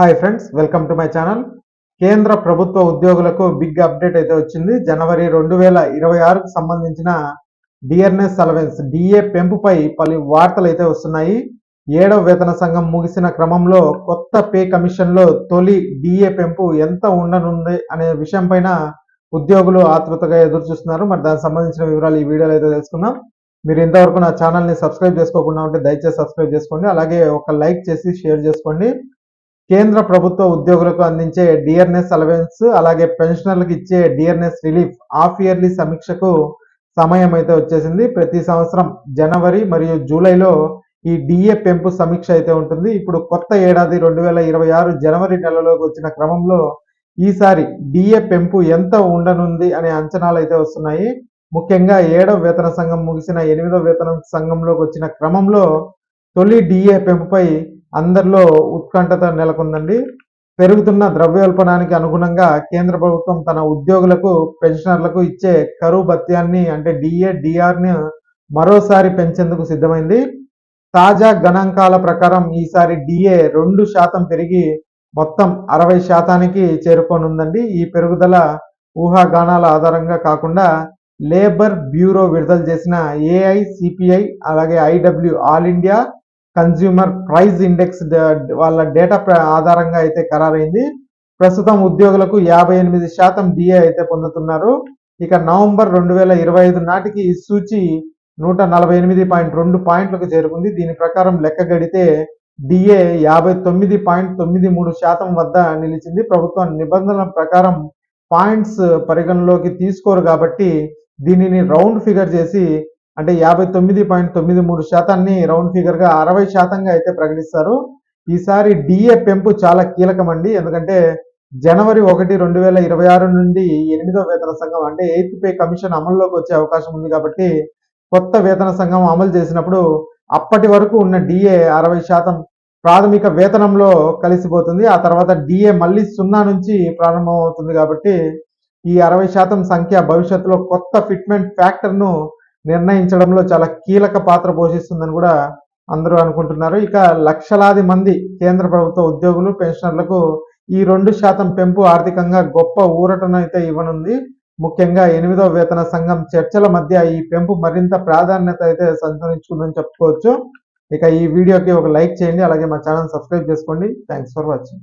Hi friends welcome to my channel. కేంద్ర ప్రభుత్వ ఉద్యోగులకు బిగ్ అప్డేట్ అయితే వచ్చింది. జనవరి రెండు వేల ఇరవై ఆరుకు సంబంధించిన డిఆర్ఎస్ అలవెన్స్ డిఏ పెంపుపై పలు వార్తలు అయితే వస్తున్నాయి. ఏడవ వేతన సంఘం ముగిసిన క్రమంలో కొత్త పే కమిషన్లో తొలి డిఏ పెంపు ఎంత ఉండనుంది అనే విషయంపైన ఉద్యోగులు ఆతృతగా ఎదురు చూస్తున్నారు మరి దానికి సంబంధించిన వివరాలు ఈ వీడియోలో అయితే తెలుసుకుందాం. మీరు ఇంతవరకు నా ఛానల్ని సబ్స్క్రైబ్ చేసుకోకుండా ఉంటే దయచేసి సబ్స్క్రైబ్ చేసుకోండి. అలాగే ఒక లైక్ చేసి షేర్ చేసుకోండి. కేంద్ర ప్రభుత్వ ఉద్యోగులకు అందించే డిఆర్ఎస్ అలవెన్స్ అలాగే పెన్షనర్లకు ఇచ్చే డిఆర్ఎస్ రిలీఫ్ హాఫ్ ఇయర్లీ సమీక్షకు సమయం అయితే వచ్చేసింది. ప్రతి సంవత్సరం జనవరి మరియు జూలైలో ఈ డిఏ పెంపు సమీక్ష అయితే ఉంటుంది. ఇప్పుడు కొత్త ఏడాది రెండు వేల ఇరవై ఆరు జనవరి నెలలోకి వచ్చిన క్రమంలో ఈసారి డిఏ పెంపు ఎంత ఉండనుంది అనే అంచనాలు అయితే వస్తున్నాయి. ముఖ్యంగా ఏడవ వేతన సంఘం ముగిసిన ఎనిమిదవ వేతన సంఘంలోకి వచ్చిన క్రమంలో తొలి డిఏ పెంపుపై అందరిలో ఉత్కంఠత నెలకొందండి. పెరుగుతున్న ద్రవ్యోల్బణానికి అనుగుణంగా కేంద్ర ప్రభుత్వం తన ఉద్యోగులకు పెన్షనర్లకు ఇచ్చే కరువు భత్యాన్ని అంటే డిఏ డిఆర్ని మరోసారి పెంచేందుకు సిద్ధమైంది. తాజా గణాంకాల ప్రకారం ఈసారి డిఏ రెండు శాతం పెరిగి మొత్తం అరవై శాతానికి చేరుకోనుందండి. ఈ పెరుగుదల ఊహాగానాల ఆధారంగా కాకుండా లేబర్ బ్యూరో విడుదల చేసిన ఏఐసిపిఐ అలాగే IW all India consumer price index వాళ్ళ డేటా ఆధారంగా అయితే ఖరారైంది. ప్రస్తుతం ఉద్యోగులకు యాభై ఎనిమిది శాతం డిఏ అయితే పొందుతున్నారు. ఇక నవంబర్ రెండు వేల ఇరవై ఐదు నాటికి ఈ సూచి నూట నలభై ఎనిమిది పాయింట్ రెండు పాయింట్లకు చేరుకుంది. దీని ప్రకారం లెక్క గడితే డిఏ యాభై తొమ్మిది పాయింట్ తొమ్మిది మూడు శాతం వద్ద నిలిచింది. ప్రభుత్వం నిబంధనల ప్రకారం పాయింట్స్ పరిగణలోకి తీసుకోరు కాబట్టి దీనిని రౌండ్ ఫిగర్ చేసి అంటే యాభై తొమ్మిది పాయింట్ తొమ్మిది మూడు శాతాన్ని రౌండ్ ఫిగర్గా అరవై శాతంగా అయితే ప్రకటిస్తారు. ఈసారి డిఏ పెంపు చాలా కీలకం అండి ఎందుకంటే జనవరి ఒకటి రెండు వేల ఇరవై ఆరు నుండి ఎనిమిదో వేతన సంఘం అంటే ఎయిత్ పే కమిషన్ అమల్లోకి వచ్చే అవకాశం ఉంది కాబట్టి కొత్త వేతన సంఘం అమలు చేసినప్పుడు అప్పటి వరకు ఉన్న డిఏ అరవై శాతం ప్రాథమిక వేతనంలో కలిసిపోతుంది. ఆ తర్వాత డిఏ మళ్ళీ సున్నా నుంచి ప్రారంభం అవుతుంది కాబట్టి ఈ అరవై శాతం సంఖ్య భవిష్యత్తులో కొత్త ఫిట్మెంట్ ఫ్యాక్టర్ను నిర్ణయించడంలో చాలా కీలక పాత్ర పోషిస్తుందని కూడా అందరూ అనుకుంటున్నారు. ఇక లక్షలాది మంది కేంద్ర ప్రభుత్వ ఉద్యోగులు పెన్షనర్లకు ఈ రెండు శాతం పెంపు ఆర్థికంగా గొప్ప ఊరటనైతే అయితే ఇవ్వనుంది. ముఖ్యంగా ఎనిమిదో వేతన సంఘం చర్చల మధ్య ఈ పెంపు మరింత ప్రాధాన్యత అయితే సంతరించుకుందని చెప్పుకోవచ్చు. ఇక ఈ వీడియోకి ఒక లైక్ చేయండి అలాగే మా ఛానల్ సబ్స్క్రైబ్ చేసుకోండి. Thanks for watching.